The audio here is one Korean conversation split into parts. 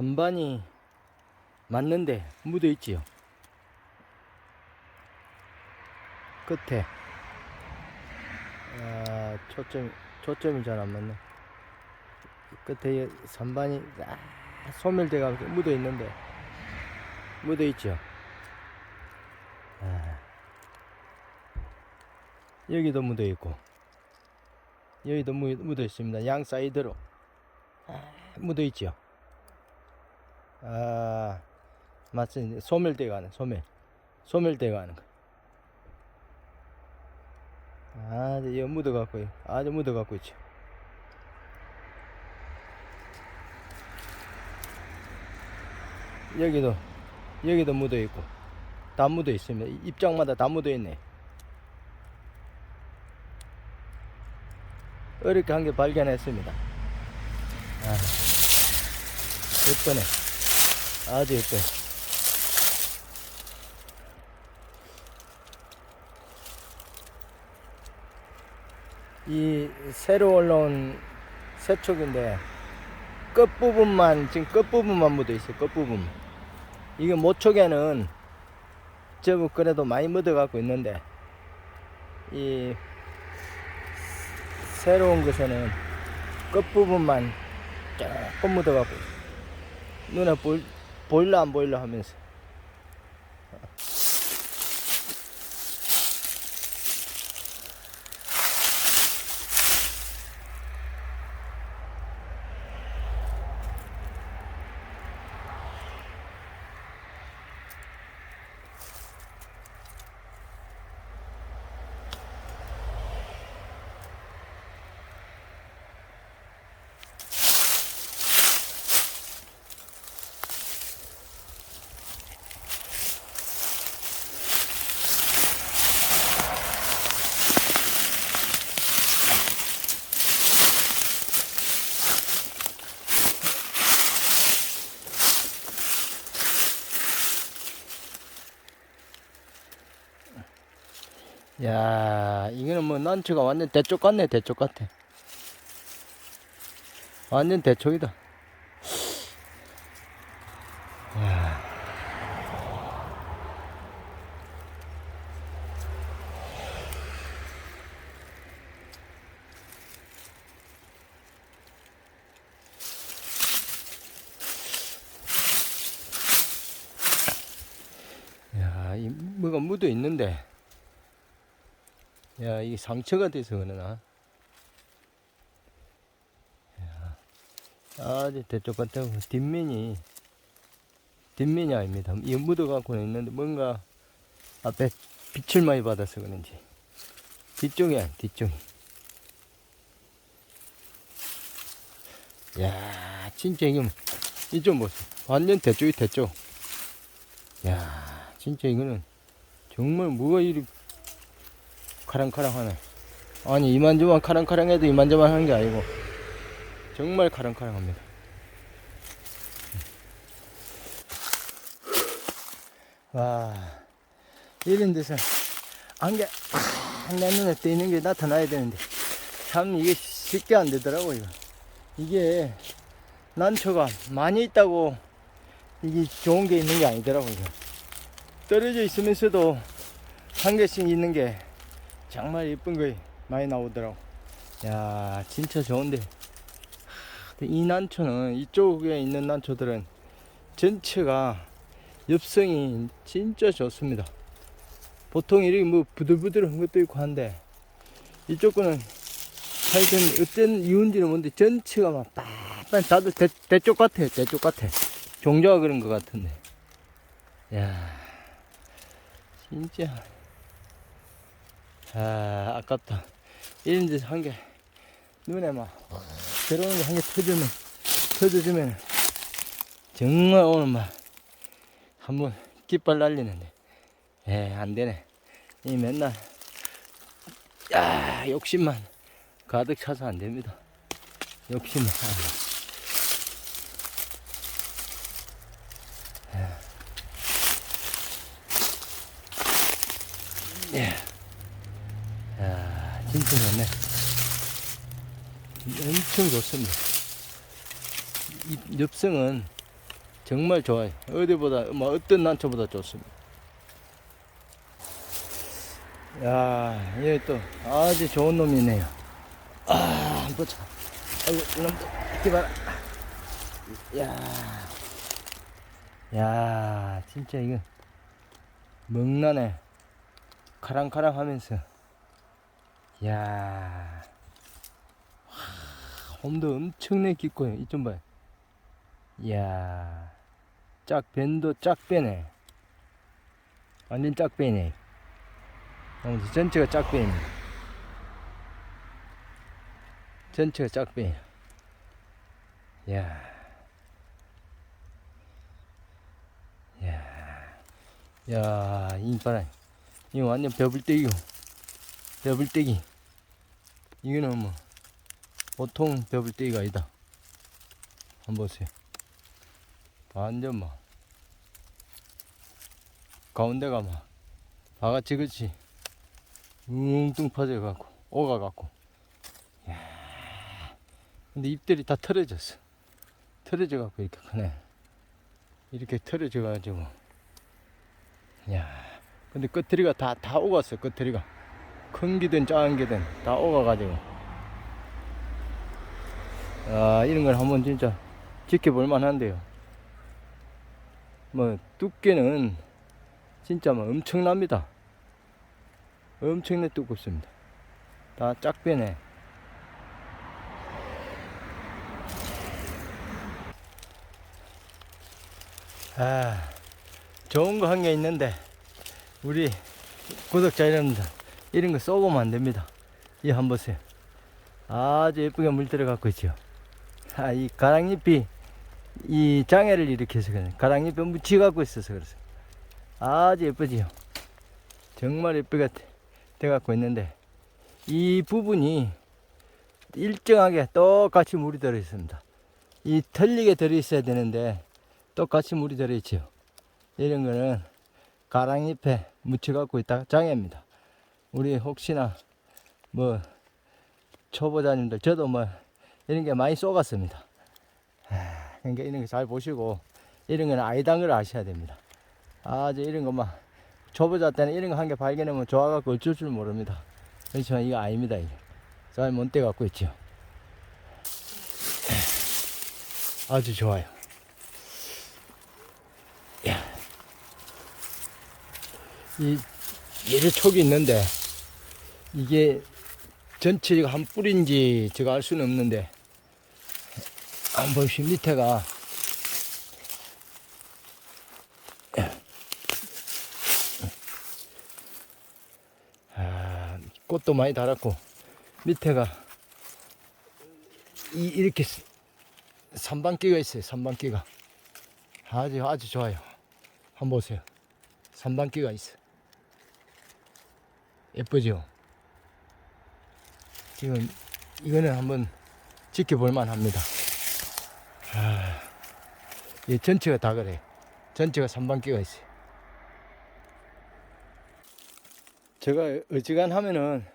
선반이 맞는데 묻어 있지요. 끝에 아, 초점 초점이 잘 안 맞네. 끝에 이 선반이 아, 소멸돼가 묻어 있는데 묻어 있죠. 아, 여기도 묻어 있고 여기도 묻- 묻어 있습니다. 양 사이드로 아, 묻어 있죠. 아, 맞습니다. 소멸돼가 하는 소멸, 소멸돼가 하는 거. 아, 이거 묻어 갖고 아주 묻어 갖고 있죠. 여기도 여기도 묻어 있고 다 묻어 있습니다. 입장마다 다 묻어 있네. 어렵게 한 개 발견했습니다. 아, 예쁘네. 아주 예뻐. 이 새로 올라온 새촉인데 끝부분만 지금 끝부분만 묻어 있어요. 끝부분. 이게 모촉에는 저거 그래도 많이 묻어 갖고 있는데 이 새로운 것에는 끝부분만 조금 묻어 갖고 눈에 보일, 보일라 안 보일라 하면서 야 이거는 뭐 난치가 완전 대쪽 같네 대쪽 같아 완전 대쪽이다 야. 야, 이 뭐가 묻어 있는데. 야, 이게 상처가 돼서 그러나. 야, 아주 대쪽 같다고 뒷면이 뒷면이 아닙니다. 이 묻어갖고는 있는데 뭔가 앞에 빛을 많이 받아서 그런지 뒤쪽이 아니 뒤쪽이. 야, 진짜 이거 이쪽 보세요. 완전 대쪽이 대쪽. 야, 진짜 이거는 정말 뭐가 이리 카랑카랑하네. 아니 이만저만 카랑카랑해도 이만저만 하는 게 아니고 정말 카랑카랑합니다. 와 이런 데서 안개 아, 내 눈에 띄는 게 나타나야 되는데 참 이게 쉽게 안 되더라고요. 이게 난초가 많이 있다고 이게 좋은 게 있는 게 아니더라고요. 떨어져 있으면서도 한 개씩 있는 게 정말 예쁜 거 많이 나오더라고. 야, 진짜 좋은데. 하, 이 난초는 이쪽에 있는 난초들은 전체가 엽성이 진짜 좋습니다. 보통 이렇게 뭐 부들부들한 것도 있고 한데 이쪽 거는 하여튼 어떤 이유인지는 모르는데 전체가 막 빡빡 다들 대, 대쪽 같아 대쪽 같아 종자가 그런 것 같은데 야 진짜 아, 아깝다. 이런 데서 한 개, 눈에 막, 들어오는 게 한 개 터지면, 터져주면, 정말 오늘 막, 한번 깃발 날리는데, 에, 안 되네. 이 맨날, 야, 욕심만 가득 차서 안 됩니다. 욕심만. 예. 좋네. 엄청 좋습니다. 이 엽성은 정말 좋아요. 어디보다, 뭐, 어떤 난초보다 좋습니다. 야, 얘 또 아주 좋은 놈이네요. 아, 보자. 아이고, 이놈들, 이렇게 봐라. 야, 야, 진짜 이거 먹나네. 카랑카랑 하면서. 야, 와, 홈도 엄청나게 깊고요. 이좀 봐요. 이야, 짝, 밴도 짝 빼네. 완전 짝 빼네. 아무튼 전체가 짝 빼입니다. 전체가 짝 빼요. 이야. 이야. 야, 이 봐라. 이거 완전 배불떼기고. 배불떼기. 이거는 뭐, 보통 배불떼기가 아니다. 한번 보세요. 완전 막 가운데가 막 바가지 그치 웅뚱 퍼져갖고 오가갖고. 야 근데 잎들이 다 털어졌어. 털어져갖고 이렇게 크네. 이렇게 털어져가지고. 야 근데 끝트리가 다 다 오갔어 끝트리가 큰 기든 작은 기든 다 오가가지고 아 이런 걸 한번 진짜 지켜볼 만한데요 뭐 두께는 진짜 뭐 엄청납니다. 엄청나게 두껍습니다. 다 짝배네. 아, 좋은 거 한 게 있는데 우리 구독자 여러분들 이런 거 써보면 안 됩니다. 이 한번 보세요. 아주 예쁘게 물 들어가고 있죠. 아, 이 가랑잎이 이 장애를 일으켜서 그래. 가랑잎에 묻혀 갖고 있어서 그래서 아주 예쁘지요. 정말 예쁘게 돼 갖고 있는데 이 부분이 일정하게 똑같이 물이 들어 있습니다. 이 틀리게 들어 있어야 되는데 똑같이 물이 들어 있지요. 이런 거는 가랑잎에 묻혀 갖고 있다 장애입니다. 우리 혹시나 뭐 초보자님들 저도 뭐 이런 게 많이 쏘갔습니다. 그러니까 이런 거 잘 보시고 이런 거는 아이다는 걸 아셔야 됩니다. 아주 이런 것만 초보자 때는 이런 거 한 개 발견하면 좋아갖고 어쩔 줄 모릅니다. 그렇지만 이거 아닙니다. 이게. 잘 못돼 갖고 있죠. 아주 좋아요. 야. 이 예리촉이 있는데 이게 전체가 한 뿌리인지 제가 알 수는 없는데 한번 보시 밑에가 아, 꽃도 많이 달았고 밑에가 이, 이렇게 삼방기가 있어요 삼방기가. 아주 아주 좋아요. 한번 보세요. 삼방기가 있어. 예쁘죠 지금 이거는 한번 지켜볼 만합니다 아, 이 전체가 다 그래. 전체가 삼방기가 있어요. 제가 어지간 하면은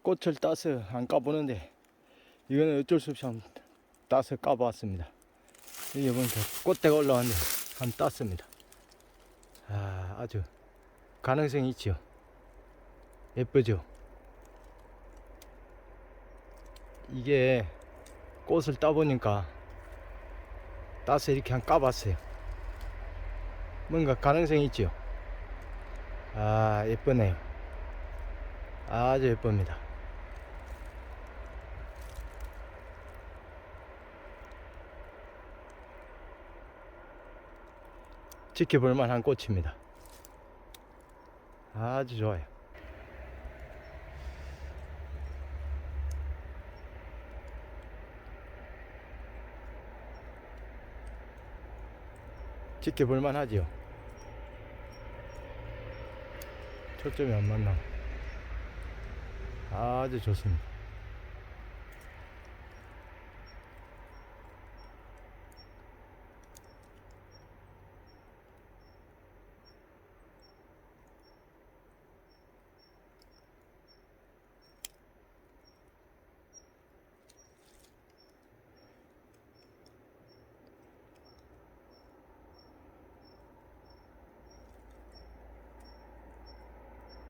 꽃을 따서 안 까보는데 이거는 어쩔 수 없이 한번 따서 까봤습니다. 이게 보니까 꽃대가 올라왔는데 한번 땄습니다. 아, 아주 가능성이 있죠. 예쁘죠? 이게 꽃을 따보니까 따서 이렇게 한 까봤어요. 뭔가 가능성이 있죠. 아, 예쁘네요. 아주 예쁩니다. 지켜볼 만한 꽃입니다. 아주 좋아요. 지켜볼 만하지요. 초점이 안 맞나. 아주 좋습니다.